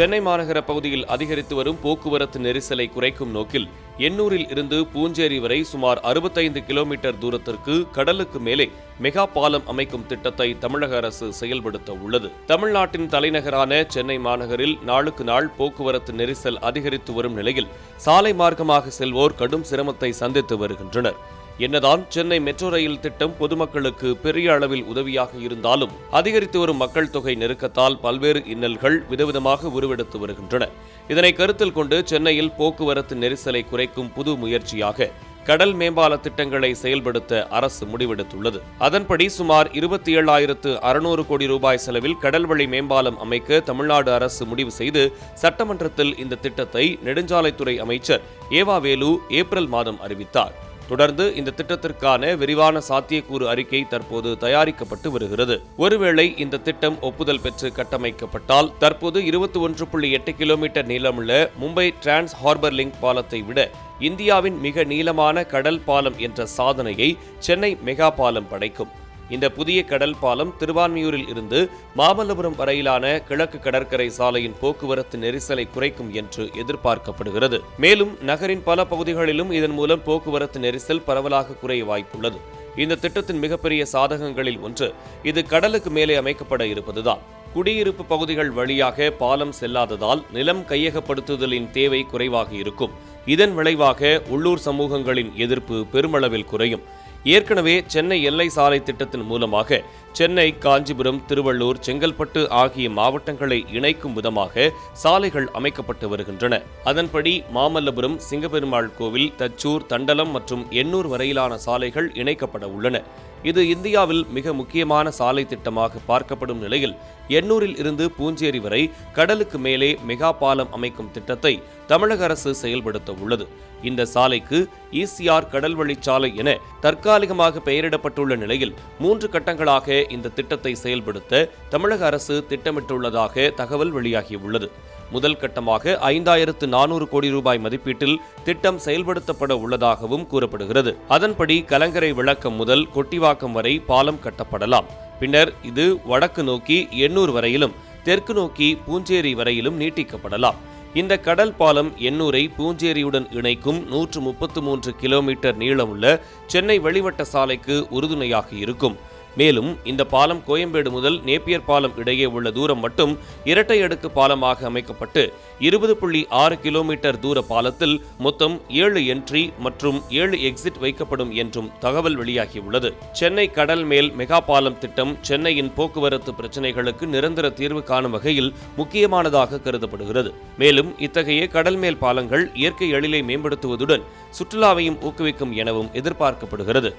சென்னை மாநகர பகுதியில் அதிகரித்து வரும் போக்குவரத்து நெரிசலை குறைக்கும் நோக்கில் எண்ணூரில் இருந்து பூஞ்சேரி வரை சுமார் அறுபத்தைந்து கிலோமீட்டர் தூரத்திற்கு கடலுக்கு மேலே மெகா பாலம் அமைக்கும் திட்டத்தை தமிழக அரசு செயல்படுத்த உள்ளது. தமிழ்நாட்டின் தலைநகரான சென்னை மாநகரில் நாளுக்கு நாள் போக்குவரத்து நெரிசல் அதிகரித்து வரும் நிலையில் சாலை மார்க்கமாக செல்வோர் கடும் சிரமத்தை சந்தித்து வருகின்றனர். என்னதான் சென்னை மெட்ரோ ரயில் திட்டம் பொதுமக்களுக்கு பெரிய அளவில் உதவியாக இருந்தாலும் அதிகரித்து வரும் மக்கள் தொகை நெருக்கத்தால் பல்வேறு இன்னல்கள் விதவிதமாக உருவெடுத்து வருகின்றன. இதனை கருத்தில் கொண்டு சென்னையில் போக்குவரத்து நெரிசலை குறைக்கும் புது முயற்சியாக கடல் மேம்பால திட்டங்களை செயல்படுத்த அரசு முடிவெடுத்துள்ளது. அதன்படி சுமார் இருபத்தி ஏழாயிரத்து அறுநூறு கோடி ரூபாய் செலவில் கடல்வழி மேம்பாலம் அமைக்க தமிழ்நாடு அரசு முடிவு செய்து சட்டமன்றத்தில் இந்த திட்டத்தை நெடுஞ்சாலைத்துறை அமைச்சர் ஏவா வேலு ஏப்ரல் மாதம் அறிவித்தார். தொடர்ந்து இந்த திட்டத்திற்கான விரிவான சாத்தியக்கூறு அறிக்கை தற்போது தயாரிக்கப்பட்டு வருகிறது. ஒருவேளை இந்த திட்டம் ஒப்புதல் பெற்று கட்டமைக்கப்பட்டால் தற்போது இருபத்தி ஒன்று புள்ளி எட்டு கிலோமீட்டர் நீளமுள்ள மும்பை டிரான்ஸ் ஹார்பர் லிங்க் பாலத்தை விட இந்தியாவின் மிக நீளமான கடல் பாலம் என்ற சாதனையை சென்னை மெகா பாலம் படைக்கும். இந்த புதிய கடல் பாலம் திருவான்மியூரில் இருந்து மாமல்லபுரம் வரையிலான கிழக்கு கடற்கரை சாலையின் போக்குவரத்து நெரிசலை குறைக்கும் என்று எதிர்பார்க்கப்படுகிறது. மேலும் நகரின் பல பகுதிகளிலும் இதன் மூலம் போக்குவரத்து நெரிசல் பரவலாக குறைய வாய்ப்புள்ளது. இந்த திட்டத்தின் மிகப்பெரிய சாதகங்களில் ஒன்று இது கடலுக்கு மேலே அமைக்கப்பட இருப்பதுதான். குடியிருப்பு பகுதிகள் வழியாக பாலம் செல்லாததால் நிலம் கையகப்படுத்துதலின் தேவை குறைவாக இருக்கும். இதன் விளைவாக உள்ளூர் சமூகங்களின் எதிர்ப்பு பெருமளவில் குறையும். ஏற்கனவே சென்னை எல்லை சாலை திட்டத்தின் மூலமாக சென்னை காஞ்சிபுரம் திருவள்ளூர் செங்கல்பட்டு ஆகிய மாவட்டங்களை இணைக்கும் விதமாக சாலைகள் அமைக்கப்பட்டு வருகின்றன. அதன்படி மாமல்லபுரம் சிங்கப்பெருமாள் கோவில் தச்சூர் தண்டலம் மற்றும் எண்ணூர் வரையிலான சாலைகள் இணைக்கப்பட உள்ளன. இது இந்தியாவில் மிக முக்கியமான சாலை திட்டமாக பார்க்கப்படும் நிலையில் எண்ணூரில் இருந்து பூஞ்சேரி வரை கடலுக்கு மேலே மெகா பாலம் அமைக்கும் திட்டத்தை தமிழக அரசு செயல்படுத்த உள்ளது. இந்த சாலைக்கு ஈசிஆர் கடல்வழி சாலை என தற்காலிகமாக பெயரிடப்பட்டுள்ள நிலையில் மூன்று கட்டங்களாக இந்த திட்டத்தை செயல்படுத்த தமிழக அரசு திட்டமிட்டுள்ளதாக தகவல் வெளியாகியுள்ளது. முதல் கட்டமாக ஐந்தாயிரத்து நானூறு கோடி ரூபாய் மதிப்பீட்டில் திட்டம் செயல்படுத்தப்பட உள்ளதாகவும் கூறப்படுகிறது. அதன்படி கலங்கரை விளக்கம் முதல் கொட்டிவாக்கம் வரை பாலம் கட்டப்படலாம். பின்னர் இது வடக்கு நோக்கி எண்ணூர் வரையிலும் தெற்கு நோக்கி பூஞ்சேரி வரையிலும் நீட்டிக்கப்படலாம். இந்த கடல் பாலம் எண்ணூரை பூஞ்சேரியுடன் இணைக்கும் நூற்று முப்பத்து மூன்று கிலோமீட்டர் நீளமுள்ள சென்னை வெளிவட்ட சாலைக்கு உறுதுணையாக இருக்கும். மேலும் இந்த பாலம் கோயம்பேடு முதல் நேப்பியர் பாலம் இடையே உள்ள தூரம் மட்டும் இரட்டை அடுக்கு பாலமாக அமைக்கப்பட்டு இருபது புள்ளி ஆறு கிலோமீட்டர் தூர பாலத்தில் மொத்தம் ஏழு என்ட்ரி மற்றும் ஏழு எக்ஸிட் வைக்கப்படும் என்றும் தகவல் வெளியாகியுள்ளது. சென்னை கடல் மேல் மெகா பாலம் திட்டம் சென்னையின் போக்குவரத்து பிரச்சினைகளுக்கு நிரந்தர தீர்வு காணும் வகையில் முக்கியமானதாக கருதப்படுகிறது. மேலும் இத்தகைய கடல் மேல் பாலங்கள் இயற்கை எழிலை மேம்படுத்துவதுடன் சுற்றுலாவையும் ஊக்குவிக்கும் எனவும் எதிர்பார்க்கப்படுகிறது.